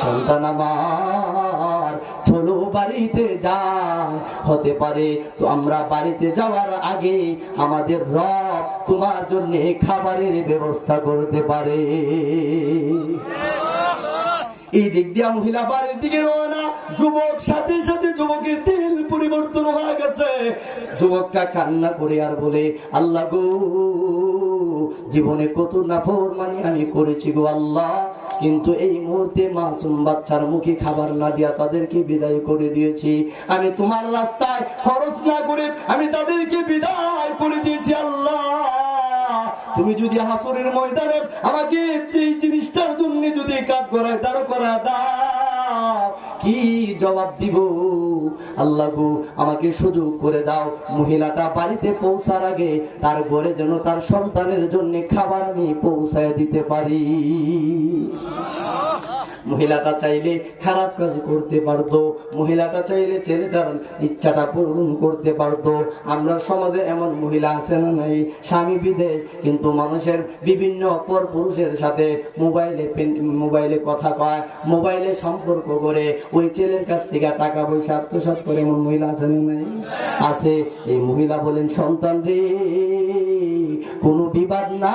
সন্তান আমার, চলো বাড়িতে যাই হতে পারে তো আমরা বাড়িতে যাওয়ার আগে আমাদের রব তোমার জন্য খাবারের ব্যবস্থা করতে পারে। এই দিক দিয়া মহিলা বাড়ির দিকে রওনা। যুবক, সাথে সাথে যুবকের দিল পরিবর্তন হয়ে গেছে। যুবকটা কান্না করে আর বলে, আল্লাহ গো, জীবনে কত নাফর মানে আমি করেছি গো আল্লাহ। কিন্তু এই মুহূর্তে মাসুম বাচ্চার মুখে খাবার না দিয়া তাদেরকে বিদায় করে দিয়েছি। আমি তোমার রাস্তায় খরচ না করে আমি তাদেরকে বিদায় করে দিয়েছি, আল্লাহ। তুমি যদি হাসরের ময়দানে আমাকে এই জিনিসটার জন্য যদি কাজ করায় তারও করা দাও। কি জবাব দিব? আল্লাহ গো আমাকে সুযোগ করে দাও। মহিলাটা বাড়িতে পৌঁছার আগে তার ঘরে যেন তার সন্তানের জন্য খাবার আমি পৌঁছায় দিতে পারি। মহিলাটা চাইলে খারাপ কাজ করতে পারতো, মহিলাটা চাইলে ছেলেটার ইচ্ছাটা পূরণ করতে পারতো। আমরা সমাজে এমন মহিলা আছে না নাই? স্বামী বিদেশ, কিন্তু মানুষের বিভিন্ন পর পুরুষের সাথে মোবাইলে মোবাইলে কথা কয়, মোবাইলে সম্পর্ক করে। ওই ছেলের কাছ থেকে টাকা পয়সা আত্মসাৎ করে এমন মহিলা আছে না নাই? আছে। এই মহিলা বলেন, সন্তান রে, কোনো বিবাদ না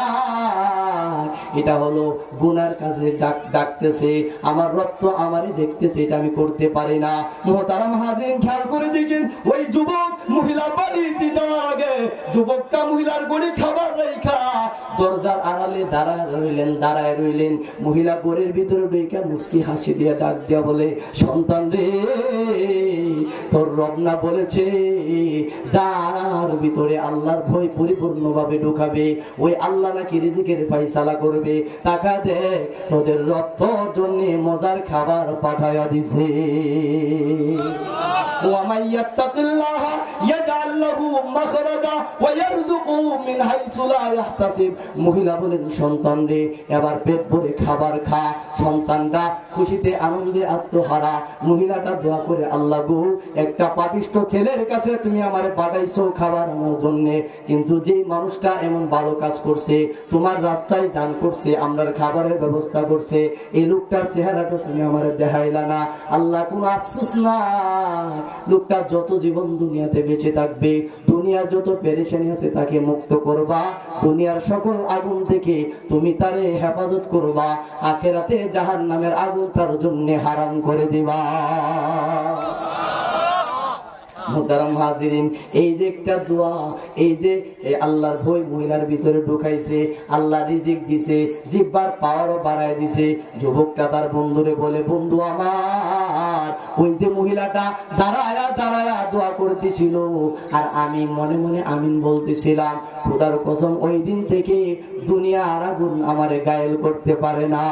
এটা হলো গুনার কাজে ডাকতেছে, আমার রক্ত আমারই দেখতেছে, এটা আমি করতে পারি না। মোহতারা মহাদিন খেয়াল করে দেখেন, ওই যুবক মহিলা বাড়িতে যাওয়ার আগে, যুবকটা মহিলার গড়ে খাবার রেখা, দরজার আড়ালে দাঁড়ায় রইলেন দাঁড়ায় রইলেন। মহিলা গড়ের ভিতরে ঢুকে মুস্কি হাসি দিয়ে ডাক দিয়া বলে, সন্তান রে, তোর রবনা বলেছে, যার ভিতরে আল্লাহর ভয় পরিপূর্ণভাবে ঢুকাবে। ওই আল্লাহ নাকি রিজিকের রিসালা করবে। টাকা দে তোদের রক্ত জন্য মজার খাবার পাঠাইয়া দিছে। ও মাখরাজা ওয়া ইয়ারযুকু মিন হাইসু লা ইয়াহতাসিব। মহিলা বলেন, সন্তান রে, এবার পেট ভরে খাবার খা। সন্তানটা খুশিতে, আনন্দে আত্মহারা। মহিলাটা দোয়া করে, আল্লাহ গো, একটা পাপিষ্ট ছেলের কাছে তুমি আমারে পাঠাইছো খাবার আমার জন্য। কিন্তু যেই মানুষটা এমন ভালো কাজ করছে, তোমার রাস্তায় দান করছে, আমরার খাবারের ব্যবস্থা করছে, এই লোকটার চেহারাটা তুমি আমার দেখাইলা না। আল্লাহ কোনো আফসুস না। লোকটা যত জীবন দুনিয়াতে বেঁচে থাকবে দুনিয়ার যত পেরেশানি আছে তাকে মুক্ত করবা। দুনিয়ার সকল আগুন থেকে তুমি তারে হেফাজত করবা। আখেরাতে জাহান নামের আগুন তার জন্য হারাম করে দিবা। হাজিরিন, এই যে একটা দোয়া, এই যে আল্লাহর ভয় মহিলার ভিতরে ঢুকাইছে, আল্লাহ রিজিক দিছে, জিব্বার দিছে, যুবকটা তার বন্ধুরে বলে, বন্ধু আমার, ওই যে মহিলাটা দাঁড়ায়া দাঁড়ায়া দোয়া করতেছিল। আর আমি মনে মনে আমিন বলতেছিলাম, খোদার কসম, ওই দিন থেকে দুনিয়া আর আগুন আমারে গায়েল করতে পারে না।